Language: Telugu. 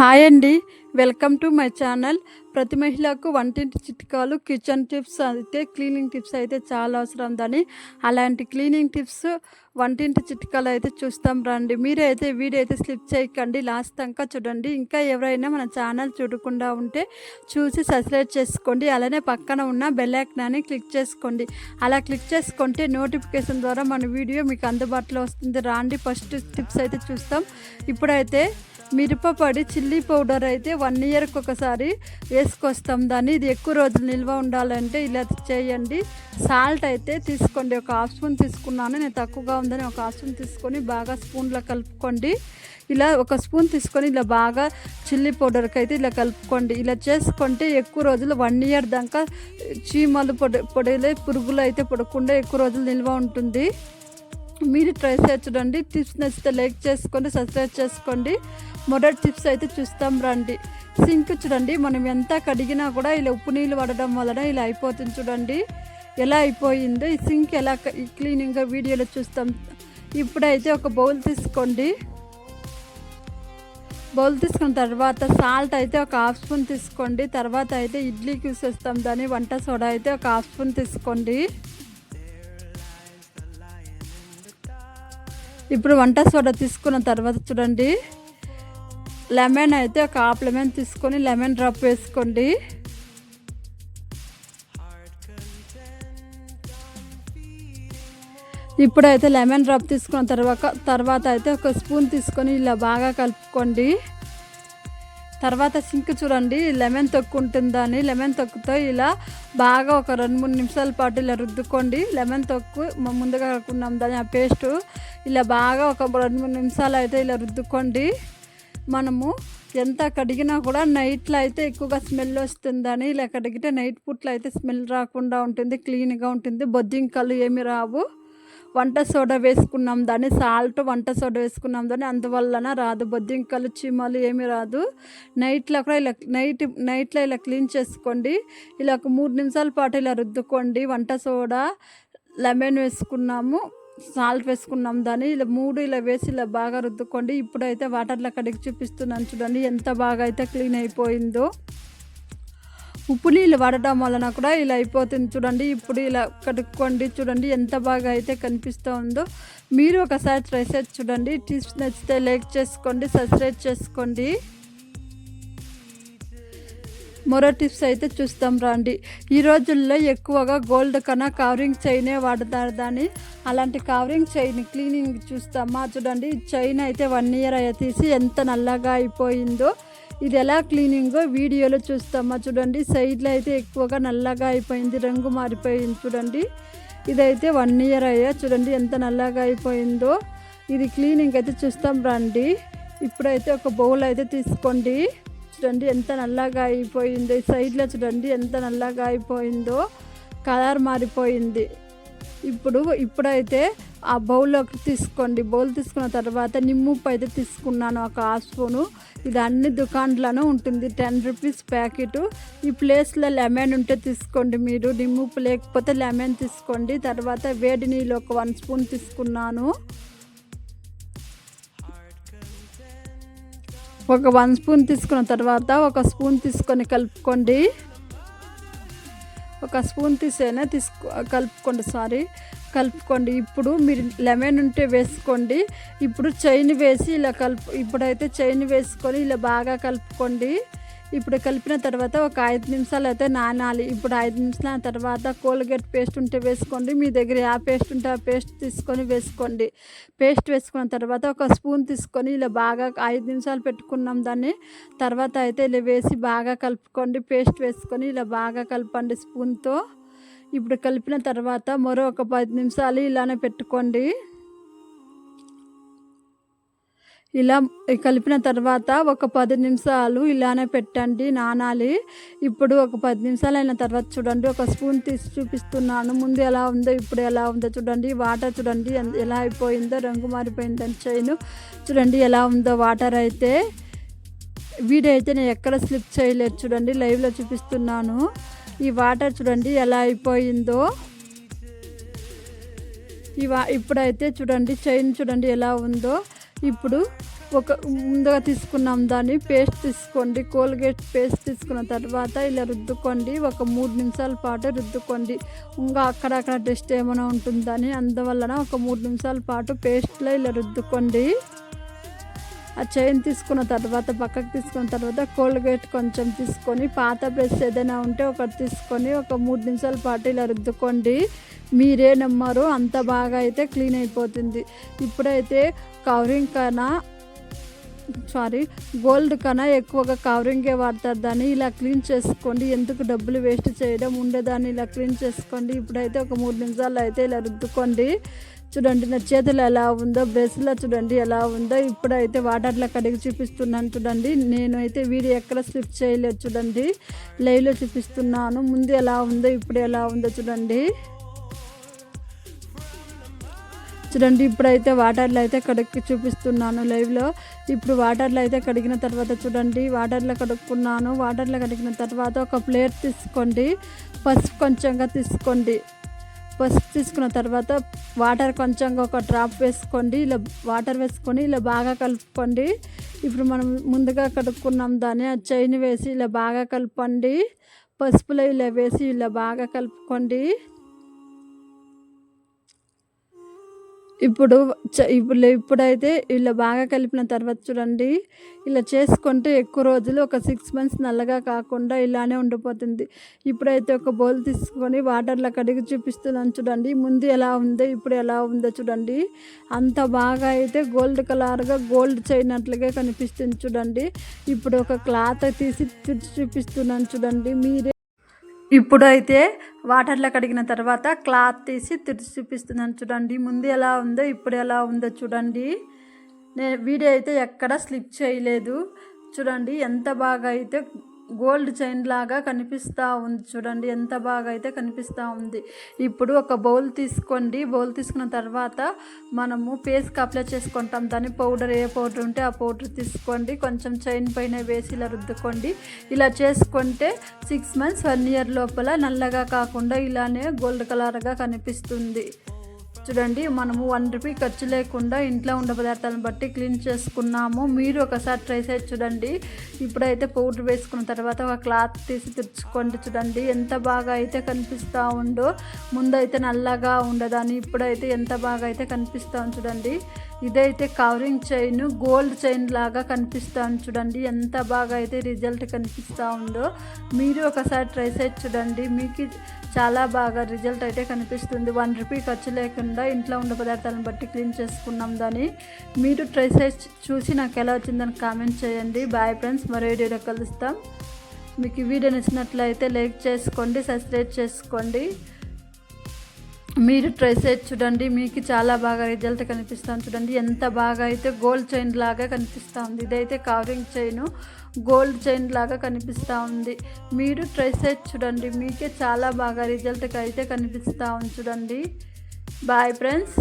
హాయ్ అండి. Welcome to my channel. ప్రతి మహిళకు వంటింటి చిట్కాలు కిచెన్ టిప్స్ అయితే క్లీనింగ్ టిప్స్ అయితే చాలా అవసరం దాని అలాంటి క్లీనింగ్ టిప్స్ వంటింటి చిట్కాలు అయితే చూస్తాం రండి. మీరు అయితే వీడియో అయితే స్లిప్ చేయకండి. లాస్ట్ దాకా చూడండి. ఇంకా ఎవరైనా మన ఛానల్ చూడకుండా ఉంటే చూసి సబ్స్క్రైబ్ చేసుకోండి. అలానే పక్కన ఉన్న బెల్లైక్నాన్ని క్లిక్ చేసుకోండి. అలా క్లిక్ చేసుకుంటే నోటిఫికేషన్ ద్వారా మన వీడియో మీకు అందుబాటులో వస్తుంది. రాండి ఫస్ట్ టిప్స్ అయితే చూస్తాం. ఇప్పుడైతే మిరపపొడి చిల్లీ పౌడర్ అయితే వన్ ఇయర్కి ఒకసారి వేసుకొస్తాం. దాన్ని ఇది ఎక్కువ రోజులు నిల్వ ఉండాలంటే ఇలా చేయండి. సాల్ట్ అయితే తీసుకోండి. ఒక హాఫ్ స్పూన్ తీసుకున్నాను. నేను తక్కువగా ఉందని ఒక హాఫ్ స్పూన్ తీసుకొని బాగా స్పూన్లో కలుపుకోండి. ఇలా ఒక స్పూన్ తీసుకొని ఇలా బాగా చిల్లీ పౌడర్కి అయితే ఇలా కలుపుకోండి. ఇలా చేసుకుంటే ఎక్కువ రోజులు వన్ ఇయర్ దాకా చీమలు పొడి పొడిలే పురుగులు అయితే పడకుండా ఎక్కువ రోజులు నిల్వ ఉంటుంది. మీరు ట్రై చేసి చూడండి టిప్స్ నచ్చితే లైక్ చేసుకోండి సబ్స్క్రైబ్ చేసుకోండి. మొదటి టిప్స్ అయితే చూస్తాం రండి. సింక్ చూడండి మనం ఎంత కడిగినా కూడా ఇలా ఉప్పు నీళ్ళు పడడం వలన ఇలా అయిపోతుంది చూడండి. ఎలా అయిపోయిందో? ఈ సింక్ ఎలా క్లీనింగ్గా వీడియోలో చూస్తాం. ఇప్పుడైతే ఒక బౌల్ తీసుకోండి. బౌల్ తీసుకున్న తర్వాత సాల్ట్ అయితే ఒక హాఫ్ స్పూన్ తీసుకోండి. తర్వాత అయితే ఇడ్లీకి యూస్ చేస్తాం దాన్ని. వంట సోడా అయితే ఒక హాఫ్ స్పూన్ తీసుకోండి. ఇప్పుడు వంట సోడా తీసుకున్న తర్వాత చూడండి. లెమన్ అయితే ఒక హాఫ్ లెమన్ తీసుకొని లెమన్ డ్రాప్ వేసుకోండి. ఇప్పుడైతే లెమన్ డ్రాప్ తీసుకున్న తర్వాత తర్వాత అయితే ఒక స్పూన్ తీసుకొని ఇలా బాగా కలుపుకోండి. తర్వాత సింక్ చూడండి లెమన్ తొక్కు ఉంటుందని లెమన్ తొక్కుతో ఇలా బాగా ఒక రెండు మూడు నిమిషాల పాటు ఇలా రుద్దుకోండి. లెమన్ తొక్కు ముందుగా కొన్నాం దాని ఆ పేస్ట్. ఇలా బాగా ఒక రెండు మూడు నిమిషాలు అయితే ఇలా రుద్దుకోండి. మనము ఎంత కడిగినా కూడా నైట్లో అయితే ఎక్కువగా స్మెల్ వస్తుందని ఇలా కడిగితే నైట్ పూట్లో అయితే స్మెల్ రాకుండా ఉంటుంది క్లీన్గా ఉంటుంది బొద్దింకలు ఏమి రావు. వంట సోడా వేసుకున్నాం దాన్ని సాల్ట్ వంట సోడా వేసుకున్నాం దాన్ని అందువలన రాదు. బొద్దింకలు చీమలు ఏమీ రాదు. నైట్లో కూడా ఇలా నైట్ నైట్లో ఇలా క్లీన్ చేసుకోండి. ఇలా ఒక మూడు నిమిషాల పాటు ఇలా రుద్దుకోండి. వంట సోడా లెమన్ వేసుకున్నాము సాల్ట్ వేసుకున్నాం దాన్ని ఇలా మూడు ఇలా వేసి ఇలా బాగా రుద్దుకోండి. ఇప్పుడైతే వాటర్లో కడిగి చూపిస్తున్నాను చూడండి ఎంత బాగా అయితే క్లీన్ అయిపోయిందో. ఉప్పు నీళ్ళు వాడటం వలన కూడా ఇలా అయిపోతుంది చూడండి. ఇప్పుడు ఇలా కడుక్కోండి చూడండి ఎంత బాగా అయితే కనిపిస్తూ ఉందో. మీరు ఒకసారి ట్రై చేసి చూడండి. టిప్స్ నచ్చితే లైక్ చేసుకోండి సబ్స్క్రైబ్ చేసుకోండి. మరో టిప్స్ అయితే చూస్తాం రండి. ఈ రోజుల్లో ఎక్కువగా గోల్డ్ కన్నా కవరింగ్ చైనే వాడతారు దాన్ని. అలాంటి కవరింగ్ చైన్ క్లీనింగ్ చూస్తామా చూడండి. చైన్ అయితే వన్ ఇయర్ అయితే తీసి ఎంత నల్లగా అయిపోయిందో. ఇది ఎలా క్లీనింగో వీడియోలో చూస్తామా చూడండి. సైడ్లో అయితే ఎక్కువగా నల్లగా అయిపోయింది రంగు మారిపోయింది చూడండి. ఇదైతే వన్ ఇయర్ అయ్యా చూడండి ఎంత నల్లగా అయిపోయిందో. ఇది క్లీనింగ్ అయితే చూస్తాం రండి. ఇప్పుడైతే ఒక బౌల్ అయితే తీసుకోండి. చూడండి ఎంత నల్లగా అయిపోయిందో. ఈ సైడ్లో చూడండి ఎంత నల్లగా అయిపోయిందో. కలర్ మారిపోయింది. ఇప్పుడు ఇప్పుడైతే ఆ బౌల్లోకి తీసుకోండి. బౌల్ తీసుకున్న తర్వాత నిమ్ముప్పు అయితే తీసుకున్నాను ఒక హాఫ్ స్పూను. ఇది అన్ని దుకాన్లోనూ ఉంటుంది. Ten rupees packet. ఈ ప్లేస్లో లెమన్ ఉంటే తీసుకోండి మీరు. నిమ్ముప్పు లేకపోతే లెమన్ తీసుకోండి. తర్వాత వేడి నీళ్ళు ఒక వన్ స్పూన్ తీసుకున్నాను. ఒక వన్ స్పూన్ తీసుకున్న తర్వాత ఒక స్పూన్ తీసుకొని కలుపుకోండి. ఒక స్పూన్ తీసేనే తీసుకో కలుపుకోండి సారీ. కలుపుకోండి. ఇప్పుడు మీరు లెమన్ ఉంటే వేసుకోండి. ఇప్పుడు చైన్ వేసి ఇలా కలుపు ఇప్పుడైతే చైన్ వేసుకొని ఇలా బాగా కలుపుకోండి. ఇప్పుడు కలిపిన తర్వాత ఒక ఐదు నిమిషాలు అయితే నానాలి. ఇప్పుడు ఐదు నిమిషాల తర్వాత కోల్గేట్ పేస్ట్ ఉంటే వేసుకోండి. మీ దగ్గర ఆ పేస్ట్ ఉంటే ఆ పేస్ట్ తీసుకొని వేసుకోండి. పేస్ట్ వేసుకున్న తర్వాత ఒక స్పూన్ తీసుకొని ఇలా బాగా ఐదు నిమిషాలు పెట్టుకున్నాం దాన్ని. తర్వాత అయితే ఇలా వేసి బాగా కలుపుకోండి. పేస్ట్ వేసుకొని ఇలా బాగా కలపండి స్పూన్తో. ఇప్పుడు కలిపిన తర్వాత మరో ఒక పది నిమిషాలు ఇలానే పెట్టుకోండి. ఇలా కలిపిన తర్వాత ఒక పది నిమిషాలు ఇలానే పెట్టండి నానాలి. ఇప్పుడు ఒక పది నిమిషాలు అయిన తర్వాత చూడండి ఒక స్పూన్ తీసి చూపిస్తున్నాను. ముందు ఎలా ఉందో ఇప్పుడు ఎలా ఉందో చూడండి. వాటర్ చూడండి ఎలా అయిపోయిందో రంగు మారిపోయిందని చైన్ చూడండి ఎలా ఉందో వాటర్ అయితే. వీడియో అయితే నేను ఎక్కడ స్లిప్ చేయలేదు చూడండి లైవ్లో చూపిస్తున్నాను. ఈ వాటర్ చూడండి ఎలా అయిపోయిందో. ఇవా ఇప్పుడైతే చూడండి చైన్ చూడండి ఎలా ఉందో. ఇప్పుడు ఒక ముందుగా తీసుకున్నాం దాన్ని పేస్ట్ తీసుకోండి కోల్గేట్ పేస్ట్ తీసుకున్న తర్వాత ఇలా రుద్దుకోండి ఒక మూడు నిమిషాల పాటు రుద్దుకోండి. ఇంకా అక్కడక్కడ డస్ట్ ఏమైనా ఉంటుందని అందువలన ఒక మూడు నిమిషాల పాటు పేస్ట్లో ఇలా రుద్దుకోండి. ఆ చైన్ తీసుకున్న తర్వాత పక్కకు తీసుకున్న తర్వాత కోల్గేట్ కొంచెం తీసుకొని పాత బ్రష్ ఏదైనా ఉంటే ఒకటి తీసుకొని ఒక మూడు నిమిషాల పాటు ఇలా రుద్దుకోండి. మీరే నమ్మరు అంత బాగా అయితే క్లీన్ అయిపోతుంది. ఇప్పుడైతే కవరింగ్ కన్నా సారీ గోల్డ్ కన్నా ఎక్కువగా కవరింగే వాడతారు. దాన్ని ఇలా క్లీన్ చేసుకోండి. ఎందుకు డబ్బులు వేస్ట్ చేయడం ఉండేదాన్ని ఇలా క్లీన్ చేసుకోండి. ఇప్పుడైతే ఒక మూడు నిమిషాలు అయితే ఇలా రుద్దుకోండి. చూడండి నా చేతులు ఎలా ఉందో బ్రష్లో చూడండి ఎలా ఉందో. ఇప్పుడైతే వాటర్లో కడిగి చూపిస్తున్నాను చూడండి. నేను అయితే వీడియో ఎక్కడ స్లిప్ చేయలేదు చూడండి. లైవ్లో చూపిస్తున్నాను. ముందు ఎలా ఉందో ఇప్పుడు ఎలా ఉందో చూడండి. చూడండి ఇప్పుడైతే వాటర్లో అయితే కడిగి చూపిస్తున్నాను లైవ్లో. ఇప్పుడు వాటర్లో అయితే కడిగిన తర్వాత చూడండి. వాటర్లో కడుక్కున్నాను. వాటర్లో కడిగిన తర్వాత ఒక ప్లేట్ తీసుకోండి. పసుపు కొంచెంగా తీసుకోండి. పసుపు తీసుకున్న తర్వాత వాటర్ కొంచెం ఒక డ్రాప్ వేసుకోండి ఇలా వాటర్ వేసుకొని ఇలా బాగా కలుపుకోండి. ఇప్పుడు మనం ముందుగా కడుక్కున్నాం దాన్ని ఆ చైన్ వేసి ఇలా బాగా కలపండి. పసుపులో ఇలా వేసి ఇలా బాగా కలుపుకోండి. ఇప్పుడు ఇప్పుడు ఇప్పుడైతే ఇలా బాగా కలిపిన తర్వాత చూడండి ఇలా చేసుకుంటే ఎక్కువ రోజులు ఒక సిక్స్ మంత్స్ నల్లగా కాకుండా ఇలానే ఉండిపోతుంది. ఇప్పుడైతే ఒక బౌల్ తీసుకొని వాటర్లో కడిగి చూపిస్తున్నాను చూడండి ముందు ఎలా ఉందో ఇప్పుడు ఎలా ఉందో చూడండి. అంత బాగా అయితే గోల్డ్ కలర్గా గోల్డ్ చేయనట్లుగా కనిపిస్తుంది చూడండి. ఇప్పుడు ఒక క్లాత్ తీసి చూపిస్తున్నాను చూడండి మీరే ఇప్పుడైతే వాటర్లో కడిగిన తర్వాత క్లాత్ తీసి తిరిగి చూపిస్తున్నాను. చూడండి ముందు ఎలా ఉందో ఇప్పుడు ఎలా ఉందో చూడండి. నేను వీడియో అయితే ఎక్కడ స్లిప్ చేయలేదు. చూడండి ఎంత బాగా అయితే గోల్డ్ చైన్ లాగా కనిపిస్తూ ఉంది చూడండి ఎంత బాగా అయితే కనిపిస్తూ ఉంది. ఇప్పుడు ఒక బౌల్ తీసుకోండి. బౌల్ తీసుకున్న తర్వాత మనము ఫేస్కి అప్లై చేసుకుంటాం. దాని పౌడర్ ఏ పౌడర్ ఉంటే ఆ పౌడర్ తీసుకోండి. కొంచెం చైన్ పైన వేసి ఇలా రుద్దుకోండి. ఇలా చేసుకుంటే సిక్స్ మంత్స్ వన్ ఇయర్ లోపల నల్లగా కాకుండా ఇలానే గోల్డ్ కలర్గా కనిపిస్తుంది. చూడండి మనము వన్ రూపీ ఖర్చు లేకుండా ఇంట్లో ఉండే పదార్థాలను బట్టి క్లీన్ చేసుకున్నాము. మీరు ఒకసారి ట్రై చేసి చూడండి. ఇప్పుడైతే పౌడర్ వేసుకున్న తర్వాత ఒక క్లాత్ తీసి తుడుచుకోండి చూడండి. ఎంత బాగా అయితే కనిపిస్తూ ఉందో. ముందైతే నల్లగా ఉండదని ఇప్పుడైతే ఎంత బాగా అయితే కనిపిస్తూ చూడండి. ఇదైతే కవరింగ్ చైన్ గోల్డ్ చైన్ లాగా కనిపిస్తాను చూడండి. ఎంత బాగా అయితే రిజల్ట్ కనిపిస్తూ ఉందో మీరు ఒకసారి ట్రై చేసి చూడండి. మీకు చాలా బాగా రిజల్ట్ అయితే కనిపిస్తుంది. వన్ రూపీ ఖర్చు లేకుండా ఇంట్లో ఉండే పదార్థాలను బట్టి క్లీన్ చేసుకున్నాం దాన్ని. మీరు ట్రై చేసి చూసి నాకు ఎలా వచ్చిందని కామెంట్ చేయండి. బాయ్ ఫ్రెండ్స్ మరో వీడియోలో కలుస్తాం. మీకు వీడియో నచ్చినట్లయితే లైక్ చేసుకోండి సబ్స్క్రైబ్ చేసుకోండి. మీరు ట్రై చేసి చూడండి మీకు చాలా బాగా రిజల్ట్ కనిపిస్తుంది చూడండి. ఎంత బాగా అయితే గోల్డ్ చైన్ లాగా కనిపిస్తుంది ఇదైతే కవరింగ్ చైన్ గోల్డ్ చైన్ లాగా కనిపిస్తూ ఉంది. మీరు ట్రై చేసి చూడండి మీకే చాలా బాగా రిజల్ట్ అయితే కనిపిస్తూ ఉంది చూడండి. Bye friends